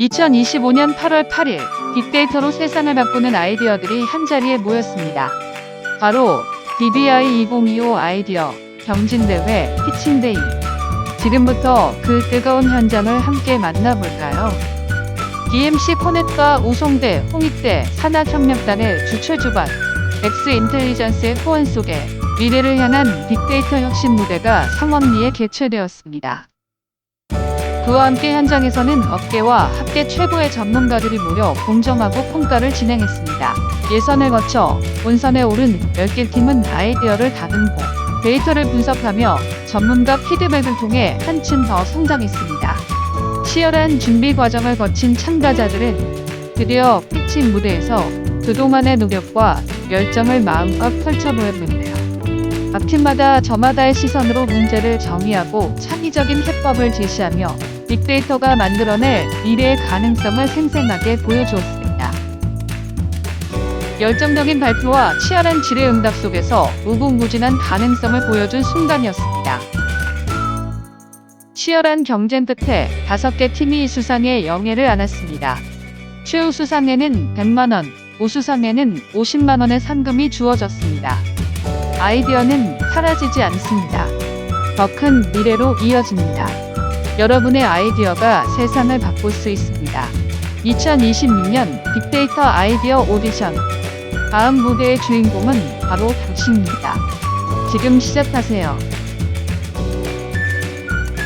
2025년 8월 8일 빅데이터로 세상을 바꾸는 아이디어들이 한자리에 모였습니다. 바로 DBI 2025 아이디어 경진대회 피칭데이. 지금부터 그 뜨거운 현장을 함께 만나볼까요? DMC 코넷과 우송대, 홍익대, 산학협력단의 주최 주반, 엑스 인텔리전스의 후원 속에 미래를 향한 빅데이터 혁신 무대가 성원리에 개최되었습니다. 그와 함께 현장에서는 업계와 학계 최고의 전문가들이 모여 공정하고 평가를 진행했습니다. 예선을 거쳐 본선에 오른 10개 팀은 아이디어를 다듬고 데이터를 분석하며 전문가 피드백을 통해 한층 더 성장했습니다. 치열한 준비 과정을 거친 참가자들은 드디어 피칭 무대에서 그동안의 노력과 열정을 마음껏 펼쳐 보였는데요. 각 팀마다 저마다의 시선으로 문제를 정의하고 창의적인 해법을 제시하며 빅데이터가 만들어낼 미래의 가능성을 생생하게 보여주었습니다. 열정적인 발표와 치열한 질의응답 속에서 무궁무진한 가능성을 보여준 순간이었습니다. 치열한 경쟁 끝에 다섯 개 팀이 수상의 영예를 안았습니다. 최우수상에는 100만원, 우수상에는 50만원의 상금이 주어졌습니다. 아이디어는 사라지지 않습니다. 더 큰 미래로 이어집니다. 여러분의 아이디어가 세상을 바꿀 수 있습니다. 2026년 빅데이터 아이디어 오디션. 다음 무대의 주인공은 바로 당신입니다. 지금 시작하세요.